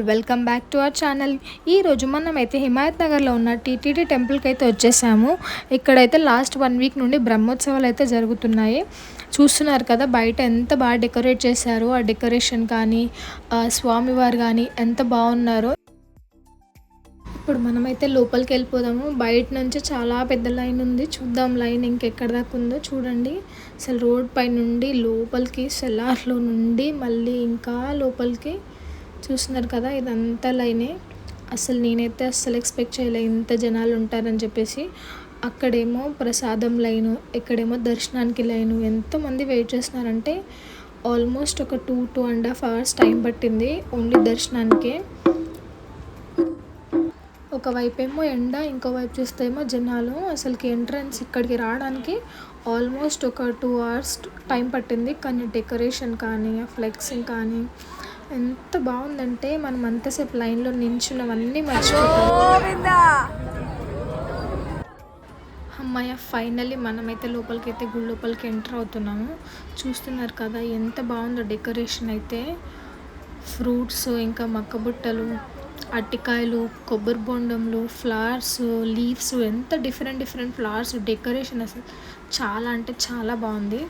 All welcome back to our channel ఈరోజు మనం అయితే హిమాయత్ నగర్లో ఉన్న టీటీడీ టెంపుల్కి అయితే వచ్చేసాము. ఇక్కడైతే లాస్ట్ వన్ వీక్ నుండి బ్రహ్మోత్సవాలు అయితే జరుగుతున్నాయి. చూస్తున్నారు కదా బయట ఎంత బాగా డెకరేట్ చేశారో. ఆ డెకరేషన్ కానీ స్వామివారు కానీ ఎంత బాగున్నారో. ఇప్పుడు మనమైతే లోపలికి వెళ్ళిపోదాము. బయట నుంచి చాలా పెద్ద లైన్ ఉంది. చూద్దాం లైన్ ఇంకెక్కడ దాకా ఉందో చూడండి. అసలు రోడ్ పై నుండి లోపలికి సెల్లార్లో నుండి మళ్ళీ ఇంకా లోపలికి చూస్తున్నారు కదా ఇదంతా లైనే. అసలు నేనైతే అస్సలు ఎక్స్పెక్ట్ చేయలే ఇంత జనాలు ఉంటారని చెప్పేసి. అక్కడేమో ప్రసాదం లైను ఇక్కడేమో దర్శనానికి లైను ఎంతమంది వెయిట్ చేస్తున్నారంటే ఆల్మోస్ట్ ఒక two two and half hours time పట్టింది ఓన్లీ దర్శనానికే. ఒకవైపు ఏమో ఎండ ఇంకోవైపు చూస్తే ఏమో జనాలు అసలుకి ఎంట్రన్స్ ఇక్కడికి రావడానికి ఆల్మోస్ట్ ఒక టూ అవర్స్ టైం పట్టింది. కానీ డెకరేషన్ కానీ ఫ్లెక్సింగ్ కానీ ఎంత బాగుందంటే మనం అంతసేపు లైన్లో నించున్నవన్నీ మర్చిపోతాం. అమ్మాయ ఫైనల్లీ మనమైతే లోపలికి అయితే గుడి లోపలికి ఎంటర్ అవుతున్నాము. చూస్తున్నారు కదా ఎంత బాగుందో డెకరేషన్ అయితే. ఫ్రూట్స్ ఇంకా మక్కబుట్టలు అట్టికాయలు కొబ్బరి బొండంలు ఫ్లవర్స్ లీవ్స్ ఎంత డిఫరెంట్ డిఫరెంట్ ఫ్లవర్స్ డెకరేషన్ అసలు చాలా అంటే చాలా బాగుంది.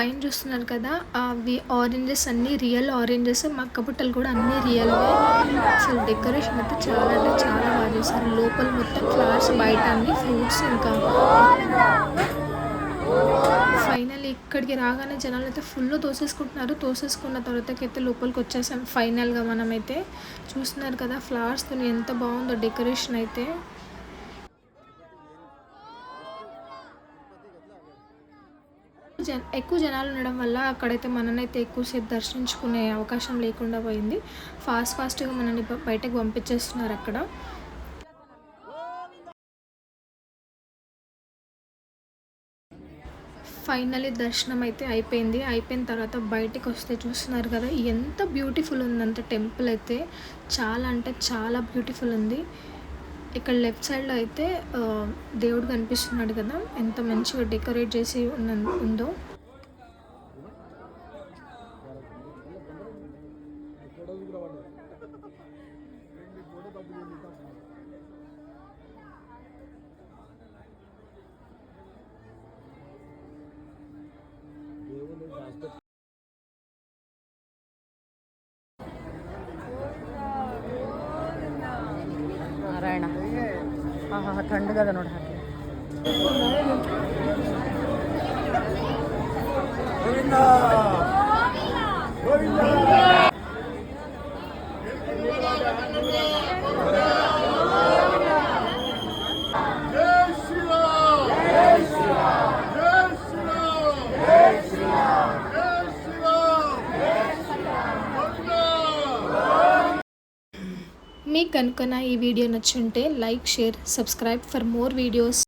పైన చూస్తున్నారు కదా అవి ఆరెంజెస్ అన్నీ రియల్ ఆరెంజెస్ మక్కబుట్టలు కూడా అన్నీ రియల్ అసలు డెకరేషన్ అయితే చాలా అంటే చాలా బాగా చేశారు. లోపల మొత్తం ఫ్లవర్స్ బయట అన్ని ఫ్రూట్స్ ఇంకా. ఫైనల్ ఇక్కడికి రాగానే జనాలు అయితే ఫుల్ తోసేసుకుంటున్నారు. తోసేసుకున్న తర్వాతకి అయితే లోపలికి వచ్చేసాం. ఫైనల్గా మనమైతే చూస్తున్నారు కదా ఫ్లవర్స్తో ఎంత బాగుందో డెకరేషన్ అయితే. జన ఎక్కువ జనాలు ఉండడం వల్ల అక్కడైతే మననైతే ఎక్కువసేపు దర్శించుకునే అవకాశం లేకుండా పోయింది. ఫాస్ట్ ఫాస్ట్గా మనని బయటకు పంపించేస్తున్నారు అక్కడ. ఫైనలీ దర్శనం అయితే అయిపోయింది. అయిపోయిన తర్వాత బయటికి వస్తే చూస్తున్నారు కదా ఎంత బ్యూటిఫుల్ ఉందంటే టెంపుల్ అయితే. చాలా అంటే చాలా బ్యూటిఫుల్ ఉంది. ఇక్కడ లెఫ్ట్ సైడ్లో అయితే దేవుడు కనిపిస్తున్నాడు కదా ఎంత మంచిగా డెకరేట్ చేసి ఉన్న ఉందో. ಹಾಂ ಹಾಂ ತಣ್ಣಗದ ನೋಡಿ ಹಾಕಿ మీకు కనుక ఈ video నచ్చుంటే like share subscribe for more videos.